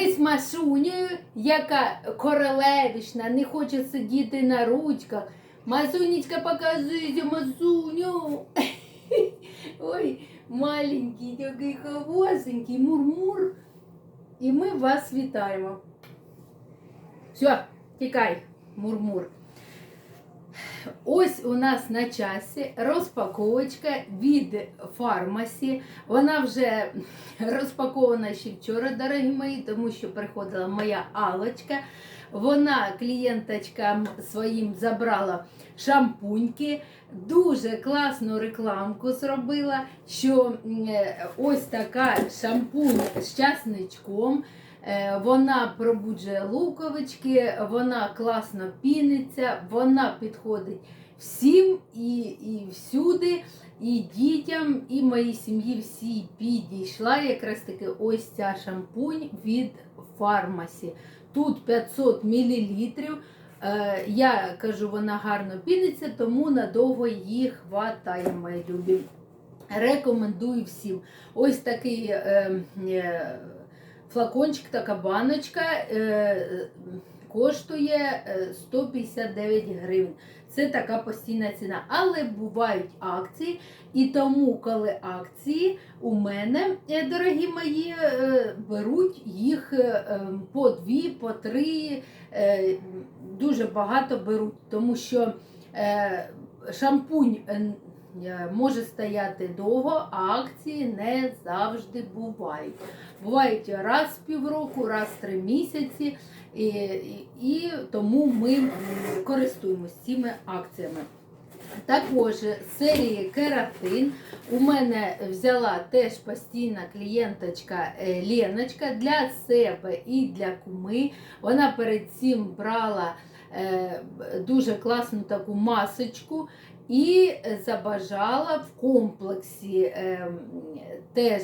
Ми з Масунею, яка королевична, не хоче сидіти на ручках. Масунечка, показується, Масуню. Ой, маленький, такий хавосенький, мурмур. І ми вас вітаємо. Все, тікай, мурмур. Ось у нас на часі розпаковочка від фармасі. Вона вже розпакована ще вчора, дорогі мої, тому що приходила моя Алочка. Вона клієнточкам своїм забрала шампуньки, дуже класну рекламку зробила, що е, ось така шампунь з часничком. Е, Вона пробуджує луковички, вона класно піниться, вона підходить всім і, і всюди, і дітям, і моїй сім'ї всі підійшла якраз таки ось ця шампунь від фармасі. Тут 500 мл. Е, Я кажу, вона гарно піниться, тому надовго її хватає, мої любі. Рекомендую всім. Ось такий е, е, флакончик, така баночка е, коштує е, 159 гривень. Це така постійна ціна. Але бувають акції, і тому, коли акції у мене, е, дорогі мої, е, беруть їх е, е, по дві, по три, е, дуже багато беруть, тому що е, шампунь е, е, може стояти довго, а акції не завжди бувають. Бувають раз в півроку, раз в три місяці, і, і, і тому ми користуємося цими акціями. Також серії Кератин у мене взяла теж постійна клієнточка е, Леночка для себе і для куми. Вона перед цим брала е, дуже класну таку масочку і забажала в комплексі е, теж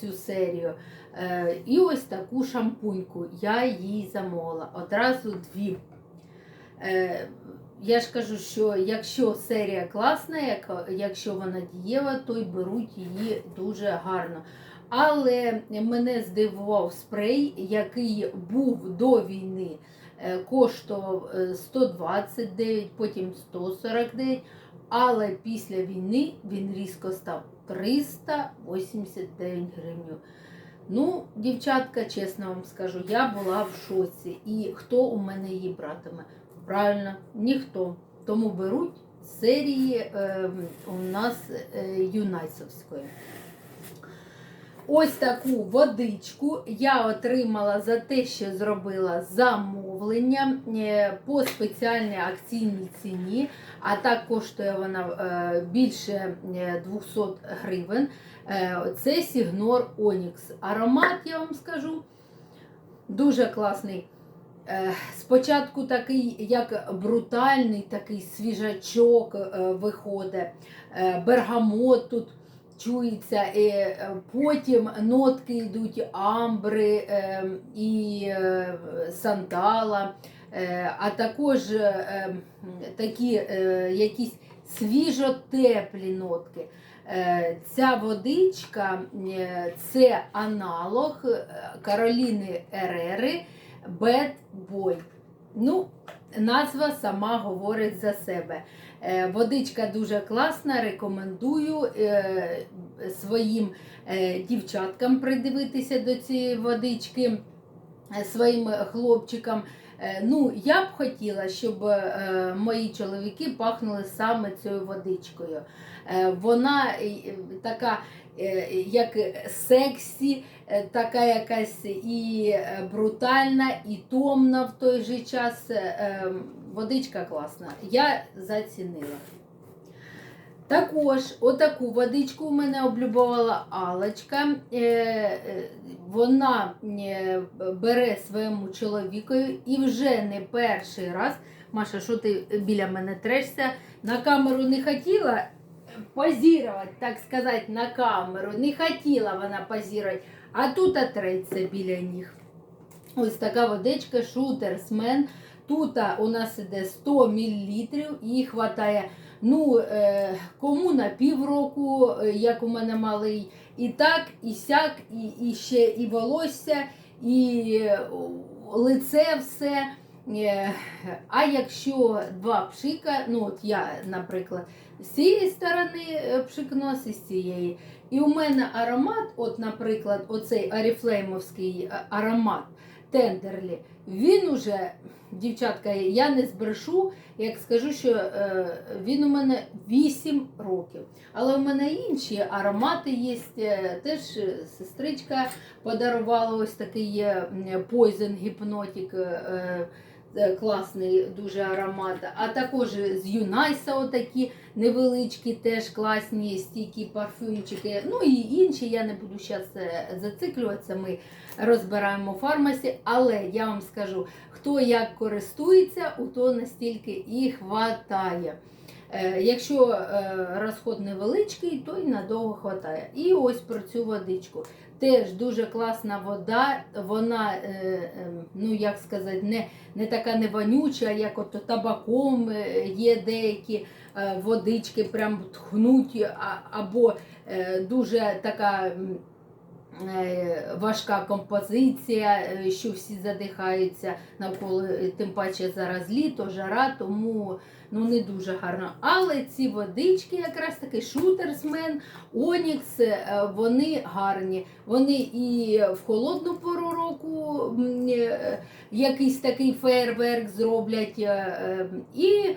цю серію. Е, І ось таку шампуньку я їй замовила. Одразу дві. Е, Я ж кажу, що якщо серія класна, якщо вона дієва, то й беруть її дуже гарно. Але мене здивував спрей, який був до війни, коштував е, 129, потім 149, але після війни він різко став 389 гривень. Ну, дівчатка, чесно вам скажу, я була в шоці. І хто у мене її братиме? Правильно, ніхто. Тому беруть серії е, у нас е, юнайсовської. Ось таку водичку я отримала за те, що зробила замовлення е, по спеціальній акційній ціні, а так коштує вона е, більше е, 200 гривень. Е, Це Сігнор Онікс. Аромат, я вам скажу, дуже класний. Спочатку такий, як брутальний, такий свіжачок виходить, бергамот тут чується, і е, потім нотки йдуть амбри е, і е, сандала, а також е, е, такі якісь свіжотеплі нотки. Ця водичка це аналог Кароліни Ерери Bad Boy. Ну, назва сама говорить за себе. Е, Водичка дуже класна, рекомендую е, своїм е, дівчаткам придивитися до цієї водички, своїм хлопчикам. Е, Ну, я б хотіла, щоб е, мої чоловіки пахнули саме цією водичкою. Е, Вона така, як сексі, така якась і брутальна, і томна в той же час. Е, е, Водичка класна. Я зацінила. Також отаку водичку у мене облюбувала Алочка. Е, е, Вона е, бере своєму чоловікові і вже не перший раз. Маша, що ти біля мене трешся? На камеру не хотіла позірувати, так сказати, на камеру. Не хотіла вона позірувати, а тут отреться біля них. Ось така водичка, шутерсмен. Тут у нас іде 100 мл, її хватає ну, е, кому на півроку, е, як у мене малий, і так, і сяк, і, і ще і волосся, і лице все. Е, А якщо два пшика, ну от я, наприклад, з цієї сторони пшикнув, і з цієї. І у мене аромат, от, наприклад, оцей аріфлеймовський аромат тендерлі, він уже, дівчатка, я не збрешу, як скажу, що е, він у мене 8 років. Але у мене інші аромати є. е, Теж е, сестричка подарувала ось такий е, Poison Hypnotic. Е, е, Класний дуже аромат, а також з Юнайса отакі невеличкі, теж класні стійкі парфюмчики. Ну і інші, я не буду зараз зациклюватися, ми розбираємо фармасі, але я вам скажу, хто як користується, у то настільки і хватає. Е, Якщо е, розход невеличкий, то й надовго хватає. І ось про цю водичку. Теж дуже класна вода, вона, е, е, ну як сказати, не, не така не вонюча, як от табаком е, є деякі водички, прям тхнуть, або дуже така. Е, Важка композиція, е, що всі задихаються навколо, е, тим паче зараз літо, жара, тому ну не дуже гарно. Але ці водички, якраз таки шутерсмен, Онікс, вони гарні. Вони і в холодну пору року е, якийсь такий фейерверк зроблять, е, е, і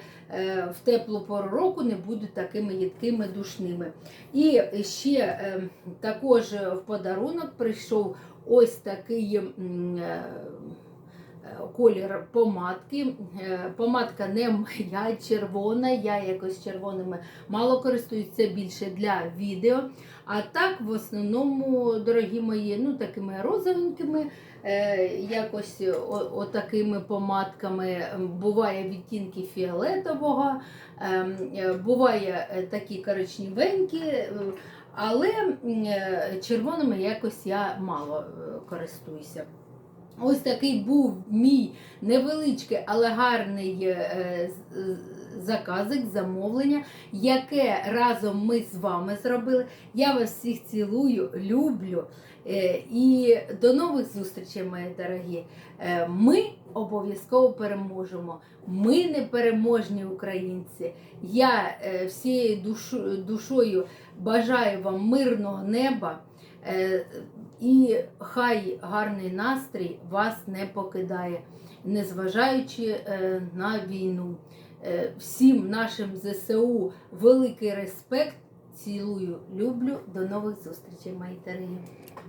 в теплу пору року не будуть такими їдкими душними. І ще також в подарунок прийшов ось такий. Колір помадки. Е, Помадка не моя, червона. Я якось червоними мало користуюся більше для відео. А так, в основному, дорогі мої, ну такими розовенькими, е, якось отакими помадками. Буває відтінки фіолетового, ем, е, буває такі коричневенькі. Але червоними якось я мало користуюся. Ось такий був мій невеличкий, але гарний е, з- заказик, замовлення, яке разом ми з вами зробили. Я вас всіх цілую, люблю. Е, І до нових зустрічей, мої дорогі. Е, Ми обов'язково переможемо. Ми непереможні українці. Я е, всією душою бажаю вам мирного неба. І хай гарний настрій вас не покидає, незважаючи е, на війну. Е, Всім нашим ЗСУ великий респект. Цілую, люблю. До нових зустрічей, мої.